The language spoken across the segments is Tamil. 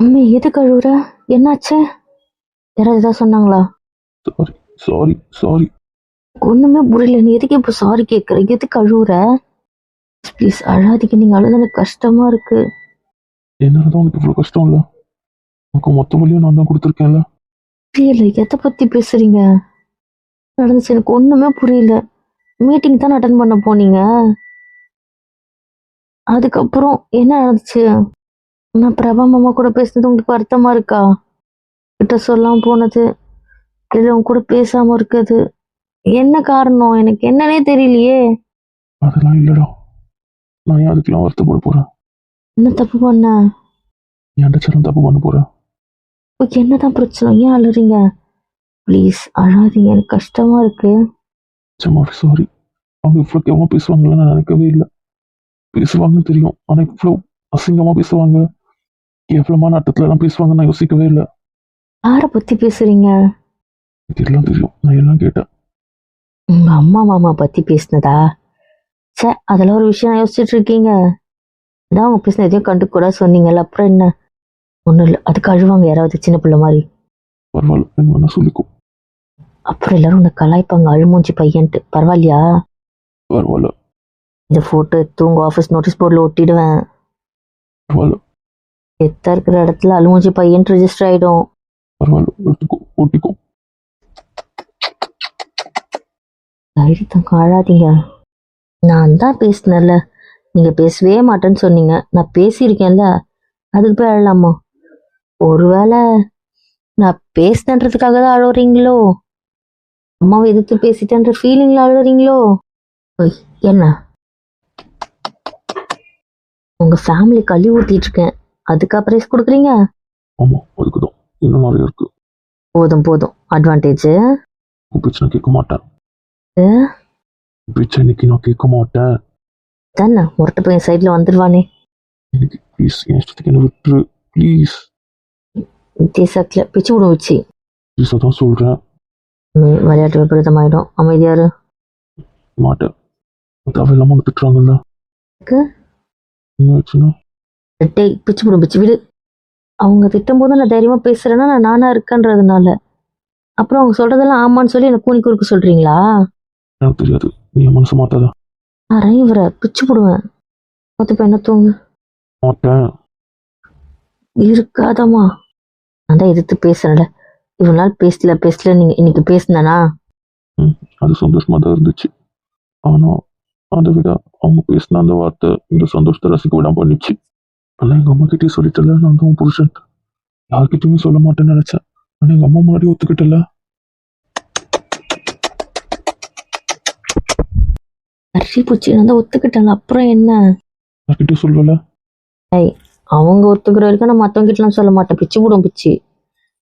அம்மே எது கழுவுற என்னாச்சு? யாராவது ஏதாவது சொன்னாங்களா? சாரி சாரி சாரி ஒண்ணுமே புரியல. நீ எதுக்கு இப்போ சாரி கேட்குற எது கழுவுற ப்ளீஸ் அழாதீங்க. நீங்க அழுது எனக்கு கஷ்டமா இருக்கு. என்னால தான் உனக்கு இவ்வளோ கஷ்டம் இல்லை? உனக்கு மொத்த வழியும் நான் தான் கொடுத்துருக்கேன்ல? புரியல. எதை பத்தி பேசுறீங்க? நடந்துச்சு. எனக்கு ஒண்ணுமே புரியல. மீட்டிங் தான் அட்டன் பண்ண போனீங்க? அதுக்கப்புறம் என்ன நடந்துச்சு? நான் பிரபா மாமா கூட பேசுனது உங்களுக்கு வருத்தமா இருக்கா? கிட்ட சொல்லாம போனது. இல்லை உங்க கூட பேசாம இருக்குது என்ன காரணம்? எனக்கு என்னன்னே தெரியலையே. அதெல்லாம் இல்லைடா. நான் ஏன் அதுக்கெல்லாம் வருத்தப்பட போகிறேன் என்ன தப்பு பண்ண? ஏன்டா சரம் தப்பு பண்ண போகிறேன் இப்போ என்னதான் பிரச்சனை? ஏன் அழுறீங்க? ப்ளீஸ் அழாதீங்க. எனக்கு கஷ்டமா இருக்கு. சும்மா சாரி அவங்க இவ்வளோ கேவலமாக பேசுவாங்கன்னு நான் நினைக்கவே இல்லை. பேசுவாங்கன்னு தெரியும். ஆனால் இவ்வளோ அசிங்கமாக பேசுவாங்க. கேவலமான அர்த்தத்துலலாம் பேசுவாங்க? நான் யோசிக்கவே இல்லை. யாரை பத்தி பேசுறீங்க? எனக்கு எல்லாம் தெரியும். நான் எல்லாம் கேட்டேன். உங்க அம்மா மாமா பத்தி பேசுனதா? சே அதெல்லாம் ஒரு விஷயம் யோசிச்சுட்டு இருக்கீங்க. அதான் அவங்க பேசின எதையும் கண்டு கூட சொன்னீங்கல்ல. அப்புறம் என்ன? ஒன்றும் இல்லை. அதுக்கு அழுவாங்க யாராவது சின்ன பிள்ளை மாதிரி. பரவாயில்ல. என்ன வேணா சொல்லிக்கோ. அப்புறம் எல்லாரும் உன்னை கலாய்ப்பாங்க. அழுமூஞ்சி பையன்ட்டு. பரவாயில்லையா? பரவாயில்ல. இந்த ஃபோட்டோ எடுத்து உங்கள் ஆஃபீஸ் நோட்டீஸ் போர்டில் ஒட்டிடுவேன். பரவாயில்ல. எத்தா இருக்கிற இடத்துல அழுமூஞ்சி பையன் ரெஜிஸ்டர் ஆகிடும் பரவாயில்ல தைரியத்தங்க அழாதீங்க நான் தான் பேசினேன்ல. நீங்கள் பேசவே மாட்டேன்னு சொன்னீங்க. நான் பேசியிருக்கேன்ல. அதுக்கு போய் அழலாமா? ஒருவேளை நான் பேசினன்றதுக்காக தான் அழுறீங்களோ அம்மாவை எதிர்த்து பேசிட்டேன்ற ஃபீலிங்ல அழுறீங்களோ என்ன? உங்க ஃபேமிலி கழுவி ஊத்திட்டு இருக்கேன். அதுக்கா பிரைஸ் கொடுக்குறீங்க? ஆமாம் அதுக்கு தான் இன்னும் நிறைய இருக்கு? போதும் போதும். அட்வான்டேஜ் உன் பிரச்சனை கேட்க மாட்டேன். பிரச்சனை இன்னைக்கு நான் கேட்க மாட்டேன். தானே முரட்டு பையன் சைடில் வந்துடுவானே எனக்கு ப்ளீஸ் என் இஷ்டத்துக்கு என்ன விட்டுரு. ப்ளீஸ் வித்தியாசத்தில் பிச்சு விடும் வச்சு ப்ளீஸ் அதான் சொல்கிறேன் விளையாட்டு விபரீதமாயிடும். அமைதியாரு மாட்டேன். தேவையில்லாமல் திட்டுறாங்கல்ல. ஆச்சுன்னா? டேய் பிச்சு விடும் பிச்சு விடு அவங்க திட்டும் போது நான் தைரியமா பேசுறேன்னா நான் நானா இருக்கேன்றதுனால. அப்புறம் அவங்க சொல்றதெல்லாம் ஆமான்னு சொல்லி எனக்கு கூனி குறுக்கு சொல்றீங்களா? எனக்கு தெரியாது. நீ என் மனசை மாத்தாத. நான் இவரை பிச்சு போடுவேன். மொத்த பையனை தூங்கு? மாட்டேன். இருக்காதம்மா. நான் தான் எதிர்த்து பேசுறேன்ல. இவ்வளவு நாள் பேசல பேசல நீங்க இன்னைக்கு பேசுனனா? அது சந்தோஷமா தான் இருந்துச்சு. ஆனால் அதை விட அவங்க பேசின அந்த வார்த்தை இந்த சந்தோஷத்தை ரசிக்க விடாம பண்ணிச்சு. ஆனால் எங்கள் அம்மா கிட்டே சொல்லிட்டல நான் தான் புருஷன். யார்கிட்டயுமே சொல்ல மாட்டேன்னு நினச்சேன் ஆனால் எங்கள் அம்மா முன்னாடி ஒத்துக்கிட்டல சரி பூச்சி நான் தான் ஒத்துக்கிட்டேன். அப்புறம் என்ன? யார்கிட்டயும் சொல்லல அவங்க ஒத்துக்கிற வரைக்கும் நான் மற்றவங்க கிட்டலாம் சொல்ல மாட்டேன். பிச்சு போடும் பிச்சு.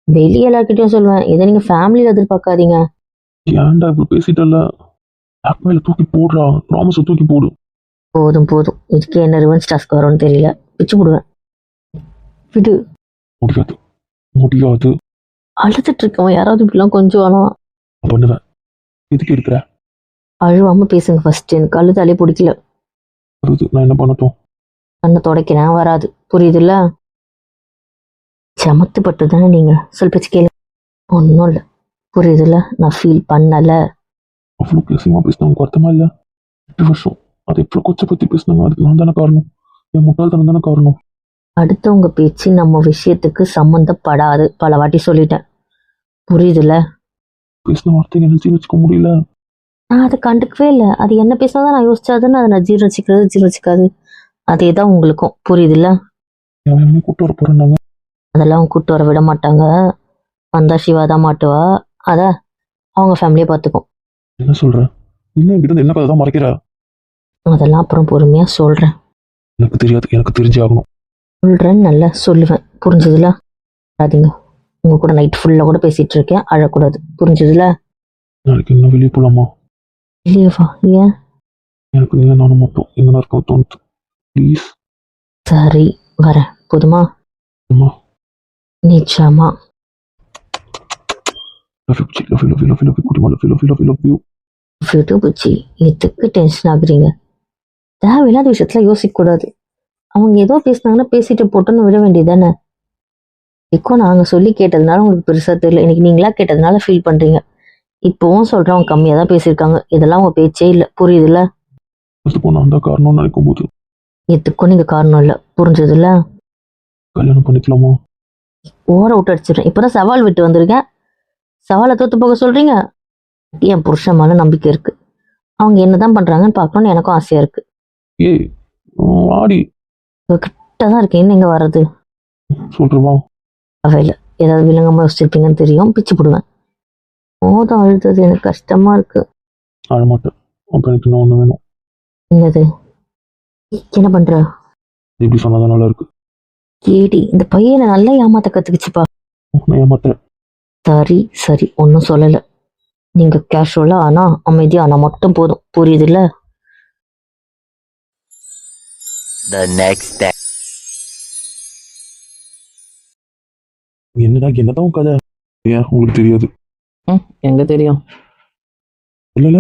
வெளியே எல்லார்கிட்டயும் சொல்லுவேன். இதை நீங்க ஃபேமிலியில எதிர்பார்க்காதீங்க. ஏன்டா இப்படி பேசிட்டல மேல தூக்கி போடுறா? ப்ராமிஸை தூக்கி போடு. போதும் போதும். இதுக்கு என்ன ரிவன்ஸ் டாஸ்க் வரும்னு தெரியல. பிச்சு போடுவேன் விடு. முடியாது. முடியாது. அழுதுட்டு இருக்கவன் யாராவது இப்படிலாம் கொஞ்சம் ஆனா நான் பண்ணுவேன். எதுக்கு இருக்கிற அழுவாம பேசுங்க ஃபர்ஸ்ட் எனக்கு அழுதாலே பிடிக்கல. அதாவது நான் என்ன பண்ணட்டும்? கண்ணை துடைக்கிறேன் வராது. புரியுதுல்ல? சமத்துப்பட்டு தானே நீங்க? சொல் பேச்சு கேளு. ஒன்றும் இல்லை. புரியுதுல்ல? நான் ஃபீல் பண்ணல. அவ்வளோ பேசியமா பேசினாங்க வருத்தமா இல்லை? எட்டு வருஷம். அதை எவ்வளோ கொச்சை பற்றி பேசினாங்க? அதுக்கு நான் தானே காரணம்? என் முட்டாள்தனம் தானே காரணம்? அடுத்தவங்க பேச்சு நம்ம விஷயத்துக்கு சம்மந்தப்படாது. பல வாட்டி சொல்லிட்டேன். புரியுதுல்ல? பேசின வார்த்தைங்க ஜீரணிச்சுக்க முடியல. நான் அதை கண்டுக்கவே இல்லை. அது என்ன பேசினாதான் நான் யோசிச்சாதானே அதை நான் ஜீரணிச்சிக்கிறது ஜீரணிச்சிக்காது. அதே தான் உங்களுக்கும். புரியுதுல்ல? என்ன கூட்டு வர போறேன்னாங்க. அதெல்லாம் கூட்டு வர விட மாட்டாங்க. வந்தா சிவா தான் மாட்டுவா. அத அவங்க ஃபேமிலியை பார்த்துக்கும் என்ன சொல்ற? இன்னும் என்கிட்ட என்ன கதை தான் மறைக்கிற? அதெல்லாம் அப்புறம் பொறுமையாக சொல்கிறேன் எனக்கு தெரியாது எனக்கு தெரிஞ்சே ஆகணும். சொல்கிறேன்னு நல்லா சொல்லுவேன். புரிஞ்சதுல? அழாதீங்க உங்கள் கூட நைட் ஃபுல்லாக கூட பேசிகிட்டு இருக்கேன். அழக்கூடாது. புரிஞ்சதுல? நாளைக்கு இன்னும் வெளியே போலாமா? இல்லையவா ஏன்? எனக்கு நீங்க நானும் மட்டும். எங்கன்னா இருக்க தோணுது. ப்ளீஸ் சரி வரேன். போதுமா? அம்மா. நிச்சயமா. Love you love you love you love you love you love you love you love you love you எதுக்கு டென்ஷன் ஆகுறீங்க. தேவையில்லாத விஷயத்துல யோசிக்க கூடாது அவங்க ஏதோ பேசுனாங்கன்னா பேசிட்டு போட்டோன்னு விட வேண்டியதானே இப்போ நாங்கள் சொல்லி கேட்டதுனால உங்களுக்கு பெருசாக தெரியல. இன்னைக்கு நீங்களா கேட்டதுனால ஃபீல் பண்ணுறீங்க இப்போவும் சொல்கிறேன் அவங்க கம்மியாக தான் பேசியிருக்காங்க. இதெல்லாம் உங்கள் பேச்சே இல்லை. புரியுதுல்ல? நான் தான் காரணம்னு நினைக்கும் போது எதுக்கும் நீங்கள் காரணம் இல்லை. புரிஞ்சதுல்ல? கல்யாணம் பண்ணிக்கலாமா? ஓர விட்டு அடிச்சிடுறேன். இப்போதான் சவால் விட்டு வந்திருக்கேன். சவாலை தோத்து போக சொல்கிறீங்க என் புருஷன் மேலே நம்பிக்கை இருக்கு. அவங்க என்னதான் பண்றாங்கன்னு பார்க்கணும்னு எனக்கும் ஆசையா இருக்கு. ஏய் உம், ஆடி கிட்ட தான் இருக்கேன். என்ன இங்கே வர்றது? சொல்றவா அவையில் ஏதாவது விலங்கமாக யோசிச்சிருப்பீங்கன்னு தெரியும். பிச்சு போடுவேன். மோதம் அழுத்தது எனக்கு கஷ்டமா இருக்கு. அழமாட்டேன். அப்போ எனக்கு இன்னும் ஒன்று வேணும். என்னது? என்ன பண்ற? இப்படி சொன்னதான் நல்லா இருக்கு. கேடி இந்த பையனை நல்லா ஏமாத்த கத்துக்குச்சுப்பா. நான் ஏமாத்தேன். சரி சரி. ஒன்றும் சொல்லலை. நீங்க கேஷுவலா ஆனா அமைதியா ஆனா மட்டும் போதும். புரியுதுல்ல? The next day. என்னடா என்னதான் கதை? ஏன்? உங்களுக்கு தெரியாது. எங்க தெரியும்? இல்லைல்ல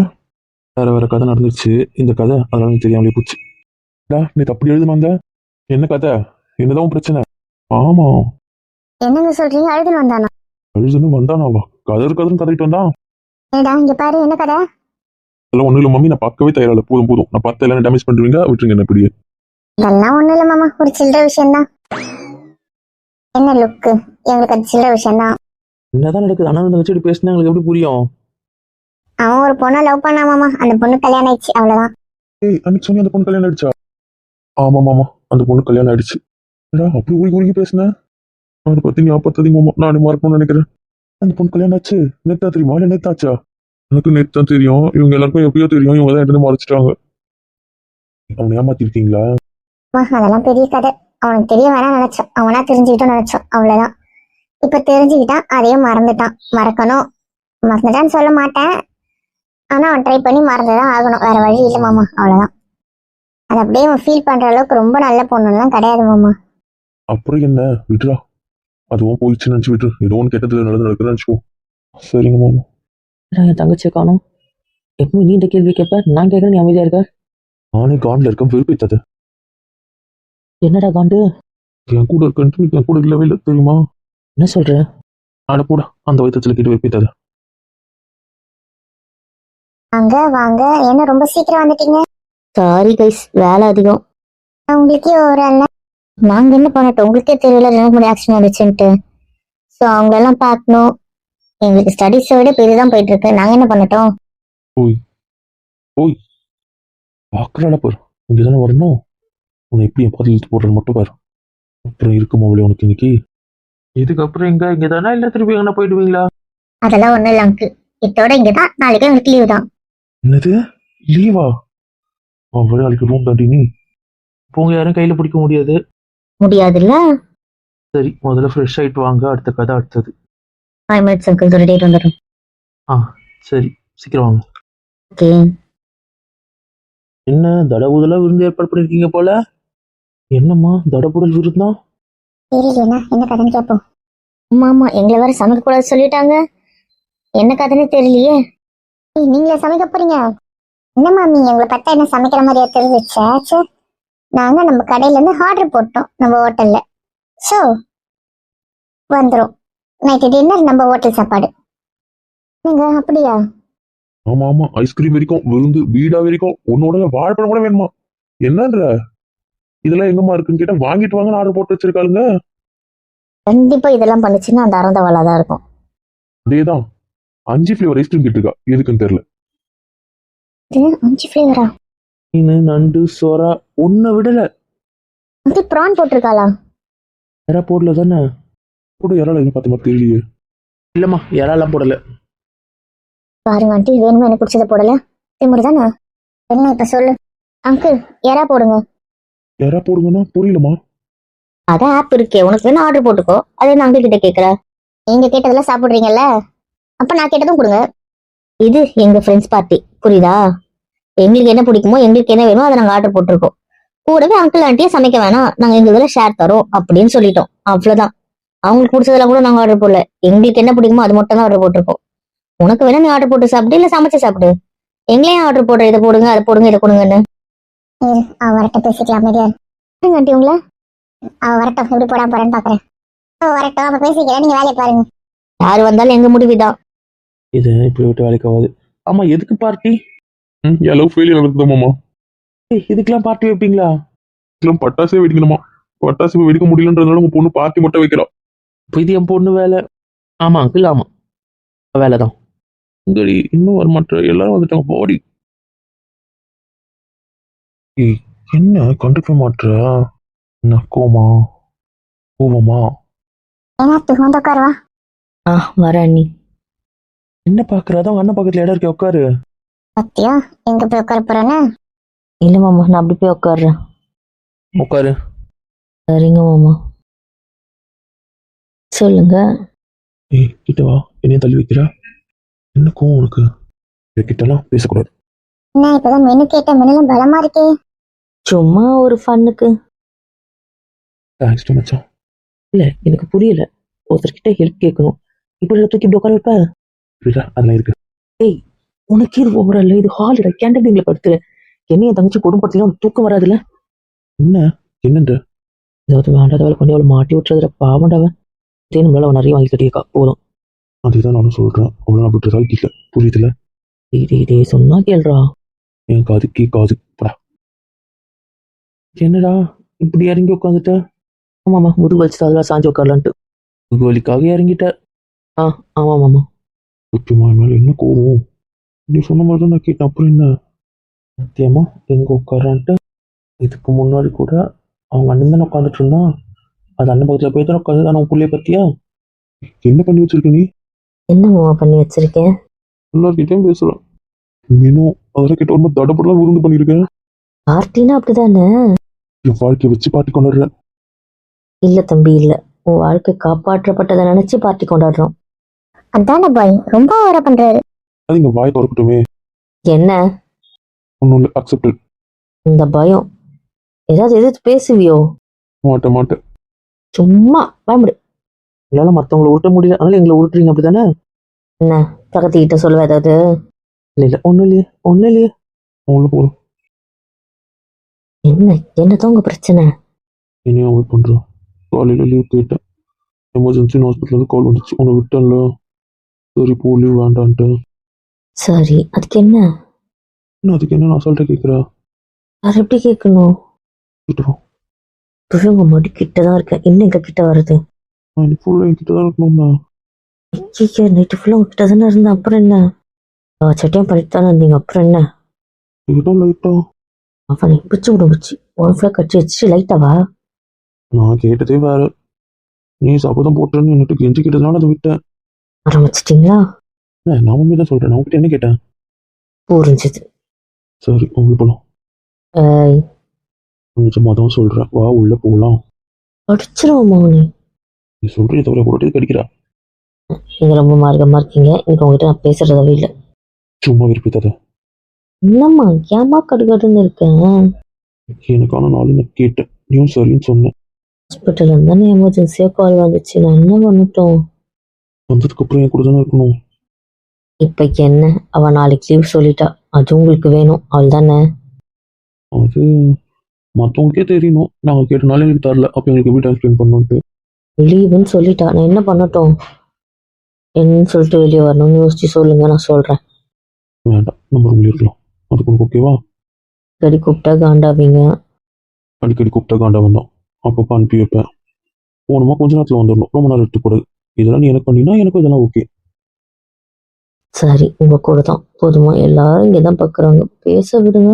வேற வேற கதை நடந்துச்சு இந்த கதை அதனால எனக்கு தெரியாமலே போச்சு. டா நேற்று அப்படி வந்த என்ன கதை? என்னதான் உன் பிரச்சனை? ஆமா. என்னங்க சொல்றீங்க? அழுதுன்னு வந்தானா? எழுதுன்னு வந்தானாவா? கதை கதைன்னு கதைட்டு வந்தான் ஏடா இங்க பாரு என்ன கதை? இதெல்லாம் ஒன்றும் இல்லை மம்மி. நான் பார்க்கவே தயாரில்ல போதும் போதும். நான் பார்த்து எல்லாம் டேமேஜ் பண்ணுவீங்க விட்டுருங்க என்ன இப்படியே. இதெல்லாம் ஒண்ணும் இல்ல மாமா. ஒரு சில்லற விஷயம்தான். என்ன லுக்கு எங்களுக்கு அது சில்லற விஷயம்தான். என்னதான் நடக்குது? அண்ணன் தங்கச்சி இப்படி பேசினா எங்களுக்கு எப்படி புரியும்? அவன் ஒரு பொண்ணை லவ் பண்ணா மாமா. அந்த பொண்ணு கல்யாணம் ஆயிடுச்சு. அவ்வளவுதான். ஏய் அன்னைக்கு சொன்னி அந்த பொண்ணு கல்யாணம் ஆயிடுச்சா? ஆமா மாமா. அந்த பொண்ணு கல்யாணம் ஆயிடுச்சு. ஏடா அப்படி உருகி உருகி பேசுனேன் அதை பத்தி ஞாபகத்ததிங்க மாமா. நானே மறக்கணும்னு நினைக்கிறேன். அந்த பொண்ணு கல்யாணம் ஆச்சு. நேத்தா தெரியுமா? இல்லை நேத்தாச்சா? எனக்கு நேத்து தான் தெரியும். இவங்க எல்லாருக்கும் எப்படியோ தெரியும். இவங்க தான் எடுத்து மறைச்சிட்டாங்க. அவனை ஏமாத்திருக்கீங்களா? அதெல்லாம் பெரிய கதை. அவனுக்கு தெரிய வேணாம் நினைச்சோம். அவனா தெரிஞ்சுக்கிட்டோம் நினைச்சோம். அவ்வளவுதான். இப்ப தெரிஞ்சுக்கிட்டான் அதையும் மறந்துட்டான். மறக்கணும். மறந்துட்டான்னு சொல்ல மாட்டேன். ஆனா அவன் ட்ரை பண்ணி மறந்துதான் ஆகணும். வேற வழி இல்லை மாமா. அவ்வளவுதான். அது அப்படியே அவன் ஃபீல் பண்ற அளவுக்கு ரொம்ப நல்ல பொண்ணுலாம் கிடையாது மாமா. அப்புறம் என்ன? விட்டுறா அதுவும் போயிடுச்சுன்னு நினச்சி விட்டுரு ஏதோ ஒன்று கெட்டதுல நடந்து நடக்குதுன்னு நினச்சிக்கோ. சரிங்க மாமா. நான் என் தங்கச்சியை காணும் எப்பவும் நீ இந்த கேள்வி கேட்ப நான் கேட்கறேன் நீ அமைதியா இருக்க. நானே காண்டில் இருக்கேன். வெறுப்பேத்தாது. என்னடா காண்டு? என் கூட இருக்கன்ட்டு நீ என் கூட இல்லவே இல்லை தெரியுமா? என்ன சொல்ற? ஆட போடா அந்த வயிற்றுல கிட்ட வெறுப்பேத்தாது வாங்க வாங்க. என்ன ரொம்ப சீக்கிரம் வந்துட்டீங்க? சாரி கைஸ் வேலை அதிகம். உங்களுக்கே ஒரு அல்ல நாங்க என்ன பண்ணட்டும்? உங்களுக்கே தெரியல ரெண்டு மூணு ஆக்சிடென்ட் வந்துச்சுன்ட்டு. ஸோ அவங்களெல்லாம் பார்க்கணும். எங்களுக்கு ஸ்டடீஸை விட இதுதான் போயிட்டு இருக்கு நாங்க என்ன பண்ணட்டும்? பார்க்குறாடா பாரு இங்கே தானே வரணும். உன்னை எப்படி என் பாதையில் இழுத்து போடுறது மட்டும் பாரு. அப்புறம் இருக்குமா அவளே உனக்கு இன்னைக்கு? இதுக்கப்புறம் எங்க இங்கே தானே இல்லை திருப்பி எங்கன்னா போயிடுவீங்களா? அதெல்லாம் ஒன்றும் இல்லை அங்கு இதோட இங்கே தான் நாளைக்கு எங்களுக்கு லீவு தான். என்னது? லீவா அவளே நாளைக்கு ரூம் தாண்டி நீ. போங்க யாரும் கையில் பிடிக்க முடியாது. முடியாதுல்ல? சரி முதல்ல ஃப்ரெஷ் ஆயிட்டு வாங்க. அடுத்த கதை அடுத்தது. ஃபைவ் மினிட்ஸ் அங்கிள் ஒரு டேட் வந்துடும் சரி. சீக்கிரம் வாங்க. ஓகே என்ன தடபுதலா விருந்து ஏற்பாடு பண்ணிருக்கீங்க போல? என்னம்மா தடபுடல் விருந்தா? தெரியலண்ணா என்ன கதைன்னு கேட்போம் ஆமா ஆமா எங்களை வேற சமைக்க கூடாது சொல்லிட்டாங்க. என்ன கதைன்னு தெரியலையே. ஏய், நீங்களே சமைக்க போறீங்க. என்ன மாமி எங்களை பார்த்தா என்ன சமைக்கிற மாதிரியா தெரிஞ்சிச்சே சே நாங்க நம்ம கடையில இருந்து ஆர்டர் போட்டோம் நம்ம ஹோட்டல்ல. ஸோ வந்துரும். நைட்டு டின்னர் நம்ம ஹோட்டல் சாப்பாடு. நீங்க அப்படியா? ஆமா ஆமா ஐஸ்கிரீம் வரைக்கும் விருந்து பீடா வரைக்கும் உன்னோட வாழைப்பழம் கூட வேணுமா என்னன்ற? இதெல்லாம் எங்கம்மா இருக்குன்னு கேட்டா வாங்கிட்டு வாங்கன்னு ஆர்டர் போட்டு வச்சிருக்காளுங்க. கண்டிப்பா இதெல்லாம் பண்ணுச்சுன்னா அந்த அறந்தவாளா தான் இருக்கும். அதேதான். அஞ்சு ஃபிளேவர் ஐஸ்கிரீம் கேட்டிருக்கா. எதுக்குன்னு தெரியல. இது அஞ்சு ஃபிளேவரா மீன் நண்டு சோறா ஒன்ன விடல. அப்படி ப்ரான் போட்டிருக்காளா? யாரா போடல தானே கூட யாரால எதுவும் பார்த்த மாதிரி தெரியலையே. இல்லம்மா யாரெல்லாம் போடல. பாருங்க ஆண்டி வேணுமே எனக்கு பிடிச்சத போடல? திமுரு தானே என்ன இப்ப சொல்லு. அங்கிள் யாரா போடுங்க. யாரா போடுங்கன்னா புரியலமா? அதான் ஆப் இருக்கே உனக்கு வேணா ஆர்டர் போட்டுக்கோ. அதே நான் அங்கிள் கிட்ட கேட்கல நீங்க கேட்டதெல்லாம் சாப்பிடுறீங்கல்ல? அப்ப நான் கேட்டதும் கொடுங்க. இது எங்க ஃப்ரெண்ட்ஸ் பார்ட்டி புரியுதா? எங்களுக்கு என்ன பிடிக்குமோ எங்களுக்கு என்ன வேணுமோ அதை நாங்க ஆர்டர் போட்டிருக்கோம். கூடவே அங்கிள் ஆண்டியை சமைக்க வேணாம். நாங்க எங்க இதுல ஷேர் தரோம் அப்படின்னு சொல்லிட்டோம். அவ்வளவுதான். அவங்களுக்கு பிடிச்சதெல்லாம் கூட நாங்க ஆர்டர் போடல. எங்களுக்கு என்ன பிடிக்குமோ அது மட்டும் தான் ஆர்டர் போட்டிருக்கோம். உனக்கு வேணா நீ ஆர்டர் போட்டு சாப்பிடு இல்ல சமைச்சு சாப்பிடு. எங்களையும் ஆர்டர் போடுற இதை போடுங்க அதை போடுங்க இதை கொடுங்கன்னு. அவ வரட்ட பேசிக்கலாம் அமைதியா ஆண்டி உங்களை? அவ வரட்டும் எப்படி போடாம போறேன்னு பாக்குறேன். வரட்டும் அப்ப பேசிக்கிறேன் நீங்க வேலையை பாருங்க. யாரு வந்தாலும் எங்க முடிவுதான் இது இப்படி விட்டு வேலைக்கு ஆகாது. ஆமா எதுக்கு பார்ட்டி என் லவ் ஃபெயிலியர் நடக்குது மாமா. இதுக்கெல்லாம் பார்ட்டி வைப்பீங்களா? இதுக்கெல்லாம் பட்டாசே வெடிக்கணுமா? பட்டாசு வெடிக்க முடியலன்றதுனால உங்க பொண்ணு பார்ட்டி மட்டும் வைக்கிறா. இப்போ இது என் பொண்ணு வேலை. ஆமா அங்கிள் ஆமா. வேலை தான் இங்கடி இன்னும் வரமாட்ட எல்லாரும் வந்துட்டாங்க. பாடி. ஏய் என்ன கண்டுக்க மாட்ற? என்ன கோமா கோவமா? ஏன்னா வந்து உட்காருவா ஆ வரேன் அண்ணி. என்ன பாக்குற? அதான் அண்ணன் பக்கத்துல இடம் இருக்கே உட்காரு. பத்தியா எங்க போய் உட்கார போறேன்னு? இல்லை மாமா நான் அப்படி போய் உட்காடுறேன் உட்காரு. சரிங்க மாமா. சொல்லுங்க. ஏய் கிட்ட வா. என்னைய தள்ளி வைக்கிற? என்ன கோவம் உனக்கு? கிட்டலாம் பேசக்கூடாது. என்ன இப்பதான் மெனு கேட்ட மெனுலாம் பலமா இருக்கே. சும்மா ஒரு ஃபன்னுக்கு. தேங்க்ஸ் மச்சான். இல்ல எனக்கு புரியல. ஒருத்தர்கிட்ட ஹெல்ப் கேட்கணும் இப்படி தூக்கி இப்படி உட்கார வைப்ப? புரியுதா? அதெல்லாம் இருக்கு. உனக்கு இது ஓவரா இல்ல? இது ஹாலிடா கேண்டீன்ல படுத்துற. என்னைய தங்கச்சி குடும்பத்துல உனக்கு தூக்கம் வராதுல்ல? என்ன? என்னன்ற ஏதாவது வேண்டாத வேலை பண்ணி அவளை மாட்டி விட்டுறதுல பாவண்டவன் இதே நம்மளால அவன் நிறைய வாங்கி கட்டியிருக்கா. போதும். அதுதான் நானும் சொல்றேன். அவ்வளோ நான் அப்படி இல்லை. புரியுதுல டேய் டேய் டேய் சொன்னா கேள்றா என் காது கே காது படா. என்னடா? இப்படி இறங்கி உட்காந்துட்ட? ஆமாமா முதுகு வச்சுட்டு அதெல்லாம் சாஞ்சு உட்காரலான்ட்டு. கோலிக்காக இறங்கிட்ட. ஆ ஆமா மாமா சத்தியமா மேல என்ன கோவம்? நீ சொன்ன மாதிரி தான் நான் கேட்டேன். அப்புறம் என்ன? சத்தியமா எங்க உட்காரான்ட்டு இதுக்கு முன்னாடி கூட அவங்க அண்ணன் தானே உட்காந்துட்டு இருந்தான் அது அண்ணன் பக்கத்துல போய் தான் உட்காந்து நான் பிள்ளைய பத்தியா? என்ன பண்ணி வச்சிருக்க நீ? என்ன மாமா பண்ணி வச்சிருக்கேன் எல்லார்கிட்டயும் பேசுறேன். மீனும் அதெல்லாம் கிட்ட ரொம்ப தடப்படலாம் விருந்து பண்ணியிருக்கேன் பார்ட்டினா அப்படிதானே? என் வாழ்க்கையை வச்சு பாட்டி கொண்டாடுறேன். இல்ல தம்பி இல்ல. உன் வாழ்க்கை காப்பாற்றப்பட்டதை நினைச்சு பார்ட்டி கொண்டாடுறோம். அதான பாய் ரொம்ப ஓவரா பண்றாரு. அது இங்க வாய் திறக்கட்டுமே. என்ன? ஒன்றும் இல்லை அக்செப்டட் இந்த பயம். ஏதாவது எதிர்த்து பேசுவியோ? மாட்டேன் மாட்டேன். சும்மா பயமுடு எங்களால மத்தவங்களை உருட்ட முடியல. அதனால எங்களை உருட்டுறீங்க அப்படிதானே? பக்கத்து கிட்ட சொல்லுவ ஏதாவது? இல்ல இல்ல ஒண்ணும் இல்லையே ஒண்ணும் இல்லையே. உள்ள போகிறோம் என்ன என்னதான் உங்க பிரச்சனை? இனியும் வெயிட் பண்ணுறோம் காலையில் லீவ் கேட்டேன் எமர்ஜென்சி ஹாஸ்பிட்டலேருந்து கால் வந்துச்சு. உன்னை விட்டேன்ல. சரி போ லீவ் வேண்டான்ட்டு. சரி அதுக்கு என்ன? இன்னும் அதுக்கு என்ன நான் சொல்லிட்டு கேட்குறா வேற எப்படி கேட்கணும்? கிட்டுவோம் இப்பவே உங்க மடி கிட்ட தான் இருக்கேன். இன்னும் எங்க கிட்ட வருது நான் இன்னைக்கு ஃபுல்லாக என்கிட்ட தான் இருக்கணும்னா ஐயோ நைட்டு ஃபுல்லாக உங்ககிட்ட தானே இருந்தேன். அப்புறம் என்ன? சட்டையும் பண்ணிட்டு தானே இருந்தீங்க. அப்புறம் என்ன? இதுதான் லைட்டாக அவனை பிடிச்சி விடு பிடிச்சி. ஒன் ஃபுல்லாக கட்டி வச்சுட்டு லைட்டாவா நான் கேட்டதே வேற. நீ சபதம் போட்டுன்னு என்னட்டு கெஞ்சி கேட்டதுனால அதை விட்டேன். ஆரம்பிச்சிட்டிங்களா நான் உண்மையை தான் சொல்கிறேன் நான் உங்ககிட்ட என்ன கேட்டேன்? புரிஞ்சுது. சரி உங்களுக்கு போகலாம் ஏய். நிஜமாக தான் சொல்கிறேன் வா உள்ளே போகலாம் அடிச்சிருவோம் மௌனி. நீ சொல்கிறீ தவிர கூட கடிக்கிறா நீங்க ரொம்ப மார்க்கமா இருக்கீங்க. இங்க உங்ககிட்ட நான் பேசுறதாவே இல்லை. சும்மா விருப்பத்ததை என்னம்மா ஏமா கடுகடுன்னு இருக்கேன் எனக்கான நாள் நான் கேட்டேன். நீயும் சரின்னு சொன்னேன் ஹாஸ்பிட்டல் இருந்தானே எமர்ஜென்சியாக கால் வந்துச்சு நான் என்ன பண்ணட்டும்? வந்ததுக்கப்புறம் என் கூட தானே இருக்கணும். இப்போ என்ன? அவ நாளைக்கு லீவ் சொல்லிட்டா. அது உங்களுக்கு வேணும். அவள் தானே அது மற்றவங்களுக்கே தெரியணும். நாங்கள் கேட்டனால எனக்கு தரல. அப்போ எங்களுக்கு டைம் ஸ்பெண்ட் பண்ணணுன்ட்டு லீவுன்னு சொல்லிட்டா. நான் என்ன பண்ணட்டும்? என்னன்னு சொல்லிட்டு வெளியே வரணும்னு யோசிச்சு சொல்லுங்க. நான் சொல்றேன். வேண்டாம். நம்ம ரூம்ல இருக்கலாம். அதுக்கு உனக்கு ஓகேவா அடிக்கடி கூப்பிட்டா காண்டாவீங்க. அடிக்கடி கூப்பிட்டா காண்டா வந்தோம் அப்பப்போ அனுப்பி வைப்பேன். போகணுமா கொஞ்ச நேரத்தில் வந்துடணும். ரொம்ப நேரம் எடுத்துக்கூடாது இதெல்லாம் நீ எனக்கு பண்ணினா எனக்கு இதெல்லாம் ஓகே. சரி உங்க கூட தான். போதுமா? எல்லாரும் இங்கே தான் பார்க்குறாங்க. பேச விடுங்க.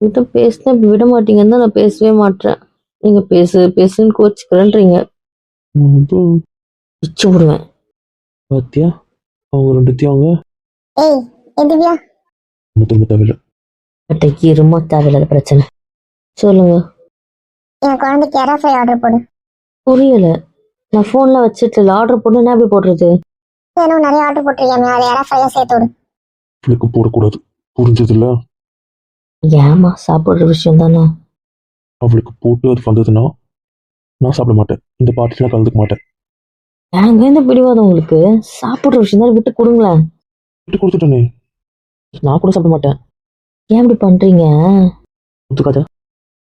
உங்கள்கிட்ட பேசினா இப்படி விட மாட்டீங்கன்னு தான் நான் பேசவே மாட்டேன். நீங்க பேசு பேசுன்னு கோச்சுக்கிறேன்றீங்க. இப்போ பிச்சு விடுவேன். பாத்தியா? அவங்க ரெண்டுத்தையும் அவங்க ஏய் ஏ திரும்ப தேவையில்லை. அட்டைக்கு இருமா தேவையில்லாத பிரச்சனை. சொல்லுங்க. என் குழந்தைக்கு எரா ஃப்ரை ஆர்டர் போடு. புரியல. நான் ஃபோன்ல வச்சுட்டு ஆர்டர் போட்டு என்ன எப்படி போடுறது? இன்னும் நிறைய ஆர்டர் போட்டிருக்கேன் அதை எரா ஃப்ரையா சேர்த்து விடு. எனக்கு போடக்கூடாது. புரிஞ்சது இல்ல ஏமா சாப்பிடுற விஷயம் தானே அவளுக்கு போட்டு அது வந்ததுன்னா நான் சாப்பிட மாட்டேன். இந்த பார்ட்டிலாம் கலந்துக்க மாட்டேன். எங்க இந்த பிடிவாதம் உங்களுக்கு. சாப்பிடுற விஷயம் தான் விட்டு கொடுங்களேன். விட்டு கொடுத்துட்டேனே. நான் கூட சாப்பிட மாட்டேன். ஏன் இப்படி பண்றீங்க? ஒத்துக்காத.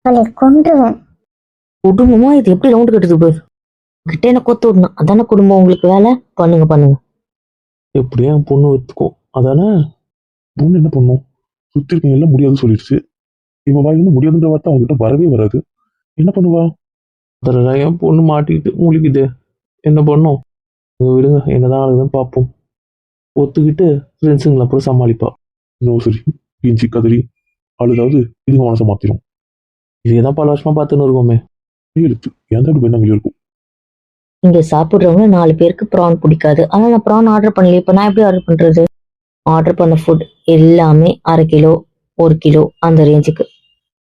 அவளை கொன்றுவேன். குடும்பமா? இது எப்படி ரவுண்டு கட்டுது பாரு? கிட்ட என்ன கொத்து விடணும்? அதானே குடும்பம் உங்களுக்கு வேலை? பண்ணுங்க பண்ணுங்க. எப்படியும் என் பொண்ணு ஒத்துக்கும். அதானே? பொண்ணு என்ன பண்ணும்? சுற்றி இருக்கவங்க எல்லாம் முடியாதுன்னு சொல்லிடுச்சு. இவன் வாயிலிருந்து முடியாதுன்ற வார்த்தை அவங்ககிட்ட வரவே வராது. என்ன பண்ணுவா? அதில் என் பொண்ணு மாட்டிக்கிட்டு முழிக்குது என்ன பண்ணும்? விடுங்க. என்னதான் ஆகுதுன்னு பார்ப்போம். ஒத்துக்கிட்டு ஃப்ரெண்ட்ஸுங்களை அப்புறம் சமாளிப்பா. இன்னும் சரி பிஞ்சி கதறி அழுதாவது இது மனசை மாத்திரும். இதே தான் பல வருஷமா பார்த்துன்னு இருக்கோமே. எழுத்து எந்த அப்படி பண்ண இருக்கும்? இங்க சாப்பிடுறவங்க நாலு பேருக்கு ப்ரான் பிடிக்காது. ஆனா நான் ப்ரான் ஆர்டர் பண்ணல இப்ப நான் எப்படி ஆர்டர் பண்றது? ஆர்டர் பண்ண ஃபுட் எல்லாமே அரை கிலோ ஒரு கிலோ அந்த ரேஞ்சுக்கு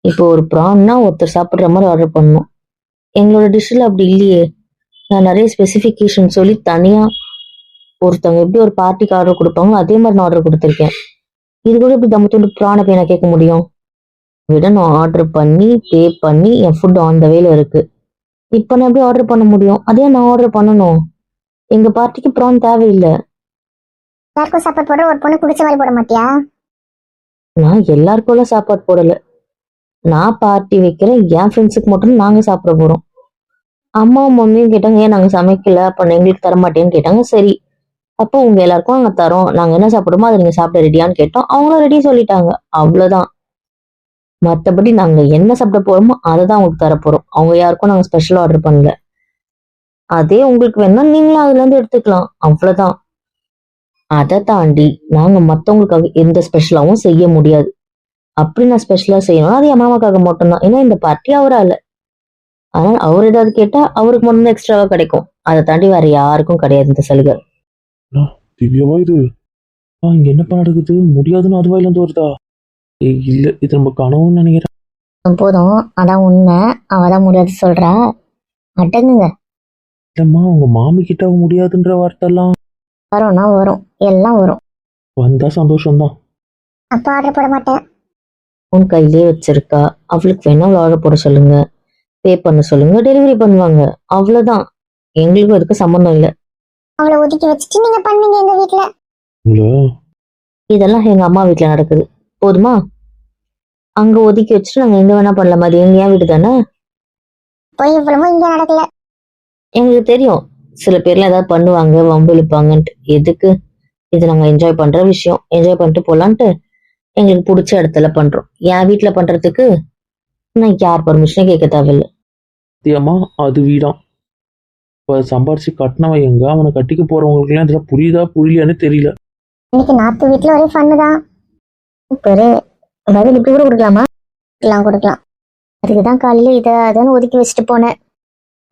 இப்போ ஒரு ப்ரான்னா ஒருத்தர் சாப்பிடுற மாதிரி ஆர்டர் பண்ணணும். எங்களோட டிஷ்ஷில் அப்படி இல்லையே. நான் நிறைய ஸ்பெசிஃபிகேஷன் சொல்லி தனியா ஒருத்தவங்க எப்படி ஒரு பார்ட்டிக்கு ஆர்டர் கொடுப்பாங்களோ அதே மாதிரி நான் ஆர்டர் கொடுத்துருக்கேன். இது கூட இப்படி தம்ம துண்டு ப்ரானை போய் நான் கேட்க முடியும்? விட நான் ஆர்டர் பண்ணி பே பண்ணி என் ஃபுட் ஆன் த வேல இருக்கு. இப்போ நான் எப்படி ஆர்டர் பண்ண முடியும்? அதே நான் ஆர்டர் பண்ணணும். எங்க பார்ட்டிக்கு ப்ரான் தேவையில்லை. எல்லாருக்கும் சப்போர்ட் போட ஒரு பொண்ணு பிடிச்ச மாதிரி போட மாட்டியா? நான் எல்லாருக்கும் சாப்பாடு போடல. நான் பார்ட்டி வைக்கிறேன். என் ஃப்ரெண்ட்ஸுக்கு மட்டும் நாங்க சாப்பிட போறோம். அம்மாவும் மம்மியும் கேட்டாங்க ஏன் நாங்க சமைக்கல? அப்ப எங்களுக்கு தர மாட்டேன்னு கேட்டாங்க. சரி. அப்போ உங்க எல்லாருக்கும் நாங்க தரோம். நாங்க என்ன சாப்பிடுமோ அதை நீங்க சாப்பிட ரெடியான்னு கேட்டோம். அவங்களும் ரெடி சொல்லிட்டாங்க. அவ்வளவுதான். மத்தபடி நாங்க என்ன சாப்பிட போறோமோ அதை தான் உங்களுக்கு தர போறோம். அவங்க யாருக்கும் நாங்க ஸ்பெஷல் ஆர்டர் பண்ணல. அதே உங்களுக்கு வேணா நீங்களும் அதுல இருந்து எடுத்துக்கலாம். அவ்வளவுதான். அதை தாண்டி நாங்க மத்தவங்களுக்காக எந்த ஸ்பெஷலாவும் செய்ய முடியாது. அப்படி நான் ஸ்பெஷலா செய்யணும் அது என் மாமாக்காக மட்டும்தான். ஏன்னா இந்த பார்ட்டி அவரால. ஆனால் அவர் ஏதாவது கேட்டா அவருக்கு மட்டும்தான் எக்ஸ்ட்ராவா கிடைக்கும். அதை தாண்டி வேற யாருக்கும் கிடையாது இந்த சலுகை. திவ்யாவா இது ஆ இங்க என்னப்பா நடக்குது முடியாதுன்னு அது வாயிலிருந்து வருதா? ஏய் இல்ல இது நம்ம கனவுன்னு நினைக்கிறேன். போதும். அதான் உண்மை. அவதான் முடியாது சொல்றா. அடங்குங்க. இல்லம்மா உங்க மாமி கிட்ட அவ முடியாதுன்ற வார்த்தை எல்லாம் வரும்னா வரும். எல்லாம் வரும். வந்தா சந்தோஷம்தான். அப்ப ஆர்டர் போட மாட்டேன். உன் கையிலே வச்சிருக்கா. அவளுக்கு வேணா ஆர்டர் போட சொல்லுங்க. பே பண்ண சொல்லுங்க. டெலிவரி பண்ணுவாங்க. அவ்வளவுதான். எங்களுக்கும் இதுக்கு சம்மந்தம் இல்லை. அவளை ஒதுக்கி வச்சுட்டு நீங்க பண்ணீங்க எங்க வீட்டுல இதெல்லாம் எங்க அம்மா வீட்ல நடக்குது. போதுமா? அங்க ஒதுக்கி வச்சுட்டு நாங்க எங்க வேணா பண்ணலாம். அது எங்க என் வீடு தானே? போய் இவ்வளவும் இங்க நடக்கல. எங்களுக்கு தெரியும். சில பேர்லாம் ஏதாவது பண்ணுவாங்க வம்பு இழுப்பாங்கன்ட்டு எதுக்கு? இது நாங்க என்ஜாய் பண்ற விஷயம். என்ஜாய் பண்ணிட்டு போலான்ட்டு எங்களுக்கு பிடிச்ச இடத்துல பண்றோம். என் வீட்ல பண்றதுக்கு நான் யார் பர்மிஷனும் கேட்க தேவையில்லை. சத்தியமா அது வீடாம் இப்ப சம்பாரிச்சு கட்டினவன் எங்க அவனை கட்டிக்க போறவங்களுக்கு எல்லாம் இதெல்லாம் புரியுதா புரியலையான்னு தெரியல. இன்னைக்கு நாத்து வீட்டுல ஒரே ஃபன்னு தான். பெரு பதில் இப்படி கூட கொடுக்கலாமா? கொடுக்கலாம் கொடுக்கலாம். அதுக்கு தான் காலையில இதை அதுன்னு ஒதுக்கி வச்சுட்டு போனேன்.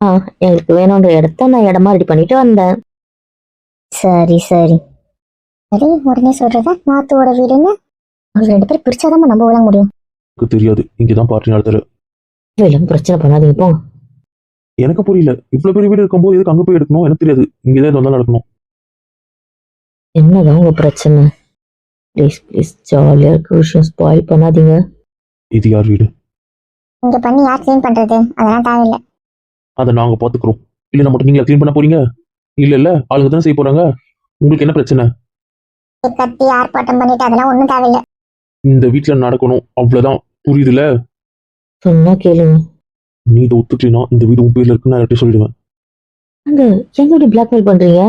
ஆ எங்களுக்கு வேணுன்ற இடத்த நான் இடமா ரெடி பண்ணிட்டு வந்தேன். சரி சரி. சரி உடனே சொல்றதா நாத்துவோட வீடுன்னு அவங்க ரெண்டு பேரும் பிரிச்சாதான் நம்ம விளங்க முடியும். எனக்கு தெரியாது. இங்கதான் பார்ட்டி நடத்துற. வேலும் பிரச்சனை பண்ணாதீங்க போங்க எனக்கு புரியல. இவ்வளவு பெரிய வீடு இருக்கும்போது எதுக்கு அங்க போய் எடுக்கணும்? எனக்கு தெரியாது. இங்கதான் இது நடக்கணும். என்னதான் உங்க பிரச்சனை? ப்ளீஸ் ப்ளீஸ் ஜாலியா இருக்க விஷயம். ஸ்பாயில் பண்ணாதீங்க. இது யார் வீடு? இங்க பண்ணி யார் க்ளீன் பண்றது? அதெல்லாம் தேவையில்லை. அதை நாங்க பாத்துக்கிறோம். இல்ல மட்டும் நீங்க க்ளீன் பண்ண போறீங்க? இல்ல இல்ல. ஆளுங்க தானே செய்ய போறாங்க? உங்களுக்கு என்ன பிரச்சனை? கத்தி ஆர்ப்பாட்டம் பண்ணிட்டு அதெல்லாம் ஒண்ணும் தேவையில்லை. இந்த வீட்டுல நடக்கணும். அவ்வளவுதான். புரியுதுல? சொன்னா கேளுங்க. நீ இதை ஒத்துட்டீங்கன்னா இந்த வீடு உன் பேர்ல இருக்குன்னு நான் யார்கிட்டயும் சொல்லிடுவேன். அங்க எங்க இப்படி பிளாக்மெயில் பண்றீங்க?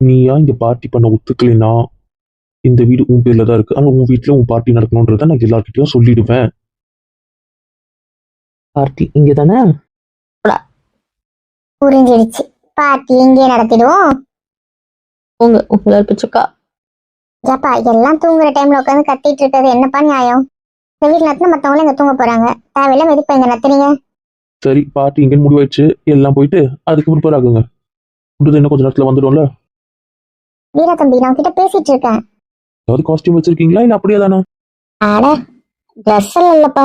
நீயா இங்க பார்ட்டி பண்ண ஒத்துக்கலைன்னா இந்த வீடு உன் பேர்ல தான் இருக்கு. ஆனா உன் வீட்டுல உன் பார்ட்டி நடக்கணும்ன்றத நான் எல்லார்கிட்டயும் சொல்லிடுவேன். பார்ட்டி இங்க தானே? புரிஞ்சிடுச்சு பார்ட்டி இங்கே நடத்திடுவோம். உங்க உங்களால் பிச்சக்கா. ஏப்பா எல்லாம் தூங்குற டைம்ல உட்காந்து கத்திட்டு இருக்கிறது என்னப்பா நியாயம்? இந்த வீட்டுல நடத்தினா மத்தவங்களும் இங்க தூங்க போறாங்க. தேவையில்ல எதுக்கு இங்க நடத்துறீங்க? சரி பார்ட்டி இங்கன்னு முடிவாயிடுச்சு. எல்லாம் போயிட்டு அதுக்கு ப்ரிப்பேர் ஆகுங்க ஃபுட்டு இன்னும் கொஞ்ச நேரத்துல வந்துடும்ல? வீரா தம்பி நான் உன்கிட்ட பேசிட்டு இருக்கேன். ஏதாவது காஸ்டியூம் வச்சிருக்கீங்களா? இல்ல அப்படியே தானா? அட ட்ரெஸ் எல்லாம் இல்லப்பா.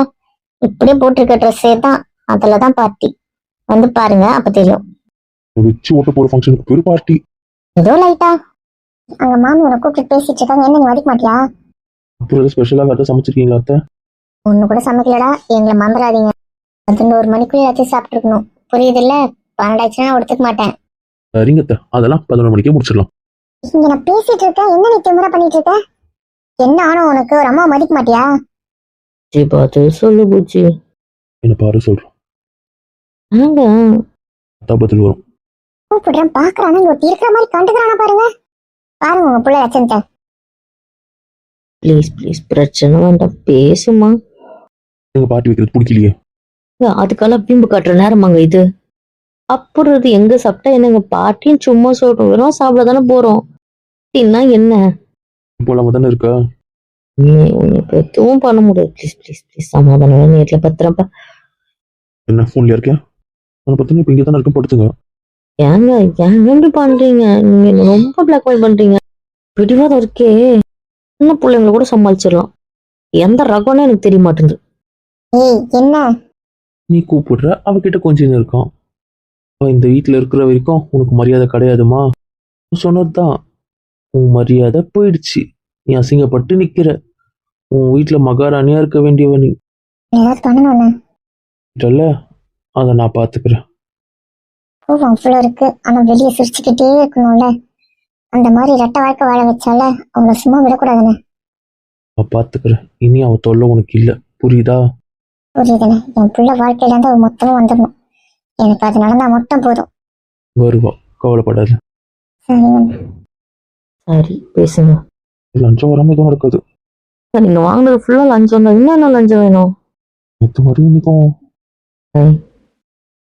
இப்படியே போட்டிருக்க ட்ரெஸ்ஸே தான். அதுல தான் பார்ட்டி வந்து பாருங்க அப்ப தெரியும். வச்சு ஓட்ட போற ஃபங்க்ஷனுக்கு பேரு பார்ட்டி ஏதோ லைட்டா அங்க மாமி உன்னை கூப்பிட்டு பேசிட்டு இருக்காங்க. என்ன நீ மதிக்க மாட்டியா? அப்புறம் ஸ்பெஷலாக ஏதாவது சமைச்சிருக்கீங்களா அத்தை? ஒண்ணு கூட சமைக்கலடா. எங்களை மறந்துடாதீங்க. பதினோரு மணிக்குள்ள எல்லாத்தையும் சாப்பிட்டு இருக்கணும் புரியுது இல்ல பன்னெண்டாச்சுன்னா நான் எடுத்துக்க மாட்டேன். சரிங்க அத்தை அதெல்லாம் பதினொரு மணிக்கே முடிச்சிடலாம். இங்க நான் பேசிட்டு இருக்கேன் என்ன நீ திமிரா பண்ணிட்டு இருக்க? என்ன ஆனும் உனக்கு? ஒரு அம்மா மதிக்க மாட்டியா? ஜி பார்த்து சொல்லு பூச்சி. என்ன பாரு சொல்றோம். நாங்க அத்தா பதில் வரும். கூப்பிடுறேன் பாக்குறானா இங்க ஒருத்தி இருக்கிற மாதிரி கண்டுக்கிறானா பாருங்க. பாருங்க உங்க பிள்ளை லட்சணத்தை. ப்ளீஸ் ப்ளீஸ் பிரச்சனை வேண்டாம். பேசுமா எங்க பாட்டி வைக்கிறது பிடிக்கலையே. அதுக்கெல்லாம் பிம்பு காட்டுற நேரமாங்க இது. அப்புறம் இது எங்க சாப்பிட்டா? என்னங்க பாட்டியும் சும்மா சொல்லட்டும் வெறும் சாப்பிட தானே போறோம். அப்படின்னா என்ன? போலாம தானே இருக்கா? நீ உனக்கு எதுவும் பண்ண முடியாது. ப்ளீஸ் ப்ளீஸ் ப்ளீஸ் சமாதானம் நேரில் பத்திரப்பா என்ன ஃபோன்ல இருக்கேன்? அதை பத்தி இப்ப இங்கே தானே இருக்கும் படுத்துங்க. ஏங்க ஏங்க இப்படி பண்றீங்க? நீங்க ரொம்ப பிளாக்மெயில் பண்றீங்க. பிடிவாதம் இருக்கே. சின்ன பிள்ளைங்கள கூட சமாளிச்சிடலாம். எந்த ரகம்னு எனக்கு தெரிய மாட்டேங்குது. ஏய் என்ன? நீ கூப்பிடுற அவகிட்ட கொஞ்சம் இருக்கான். அவ இந்த வீட்டில் இருக்கிற வரைக்கும் உனக்கு மரியாதை கிடையாதுமா? சொன்னதுதான். உன் மரியாதை போயிடுச்சு. நீ அசிங்கப்பட்டு நிக்கிற. உன் வீட்டில் மகாராணியா இருக்க வேண்டியவ நீ. அதை நான் பாத்துக்கிறேன். கோவம் அவ்வளோ இருக்கு. ஆனா வெளியே சிரிச்சுக்கிட்டே இருக்கணும்ல? அந்த மாதிரி ரெட்டை வாழ்க்கை வாழ வச்சால அவங்கள சும்மா விடக்கூடாதுன்னு நான் பாத்துக்கிறேன். இனி அவ தொல்லை உனக்கு இல்ல. புரியுதா? புரியுதுண்ணே என் பிள்ளை வாழ்க்கையில இருந்து அவ மொத்தமும் வந்துடணும். எனக்கு அது நடந்தா மட்டும் போதும். வருவா. கவலைப்படாத. சரி பேசுங்க. லஞ்சம் வராம எதுவும் நடக்காது. நீங்க வாங்குனது ஃபுல்லா லஞ்சம் தான். இன்னும் என்ன லஞ்சம் வேணும்? நேற்று மாதிரி இன்னைக்கும். ஏய்.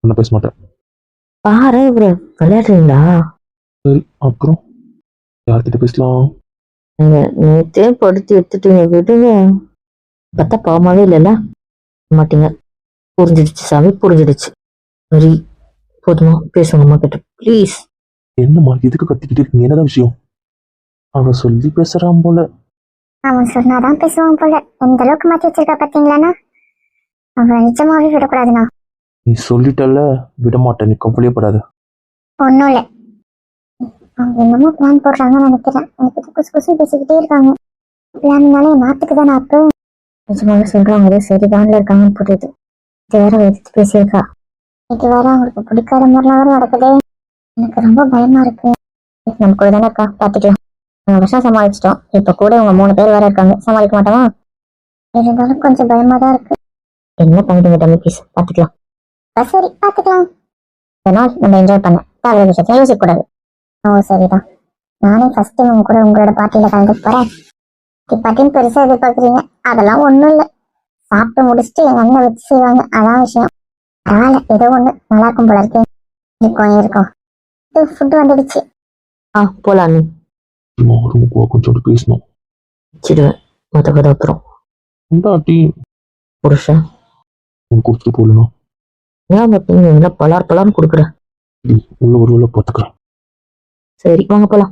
ஒன்றும் பேச மாட்டேன். பாரு இவரு விளையாடுறீங்களா? சரி அப்புறம் யார்கிட்ட பேசலாம்? நீங்க நேத்தே படுத்து எடுத்துட்டீங்க விடுங்க. பார்த்தா பாவமாவே இல்லைல்ல? மாட்டீங்க. புரிஞ்சிடுச்சு சாமி புரிஞ்சிடுச்சு. சரி போதுமா பேசுங்க அம்மா கிட்ட. ப்ளீஸ் என்னம்மா எதுக்கு கத்திக்கிட்டு இருக்கீங்க? என்னதான் விஷயம்? அவ சொல்லி பேசுறான் போல. அவன் சொன்னாதான் பேசுவான் போல. எந்த அளவுக்கு மாத்தி வச்சிருக்கா பாத்தீங்களாண்ணா? அவன் நிஜமாவே விடக்கூடாதுண்ணா. நீ சொல்லிட்டல விட மாட்டேன் நீ கவலையப்படாத ஒன்றும் இல்லை. அவங்க என்னமோ பிளான் போடுறாங்கன்னு நினைக்கிறேன். எனக்கு குசு குசு பேசிக்கிட்டே இருக்காங்க. பிளான்னாலே நாட்டுக்கு தானே அப்போ? நிஜமாக சொல்றாங்க ஏதோ சரிதான்ல இருக்காங்கன்னு புரியுது. இது வேற எதிர்த்து பேசியிருக்கா. இது வேற அவங்களுக்கு பிடிக்காத மாதிரிலாம் வேற நடக்குது. எனக்கு ரொம்ப பயமா இருக்கு. நம்ம கூட தானே இருக்கா? பார்த்துக்கலாம் மூணு வருஷம் சமாளிச்சிட்டோம். இப்போ கூட இவங்க மூணு பேர் வேற இருக்காங்க. சமாளிக்க மாட்டோமா? இருந்தாலும் கொஞ்சம் பயமா தான் இருக்கு. என்ன பண்ணிடுங்க டம்மி ப்ளீஸ் பார்த்துக்கலாம் சரி பார்த்துக்கலாம் இந்த நாள் நம்ம என்ஜாய் பண்ண. தேவையான விஷயத்தை யோசிக்க கூடாது. ஓ சரிதான். நானே ஃபர்ஸ்ட் உங்க கூட உங்களோட பார்ட்டியில கலந்துக்க போறேன். பார்ட்டின்னு பெருசா எதிர்பார்க்குறீங்க? அதெல்லாம் ஒண்ணும் இல்லை. சாப்பிட்டு முடிச்சுட்டு எங்க அண்ணன் வச்சு செய்வாங்க. அதான் விஷயம். பரவாயில்ல ஏதோ ஒண்ணு. நல்லா இருக்கும் போல இருக்கு. இருக்கும். இருக்கும் ஃபுட்டு வந்துடுச்சு. ஆ போலாம் நீ ரூமுக்கு வா, கொஞ்சோண்டு பேசணும். வச்சிடுவேன். மற்ற கதை அப்புறம். இந்தாட்டி. புருஷன் உனக்கு கொடுத்துட்டு போகலாம் ஏன் பார்த்தீங்க என்ன பலார் பலார்னு கொடுக்குறேன் உள்ள ஒரு வேலை பார்த்துக்கிறேன் சரி வாங்க போலாம்.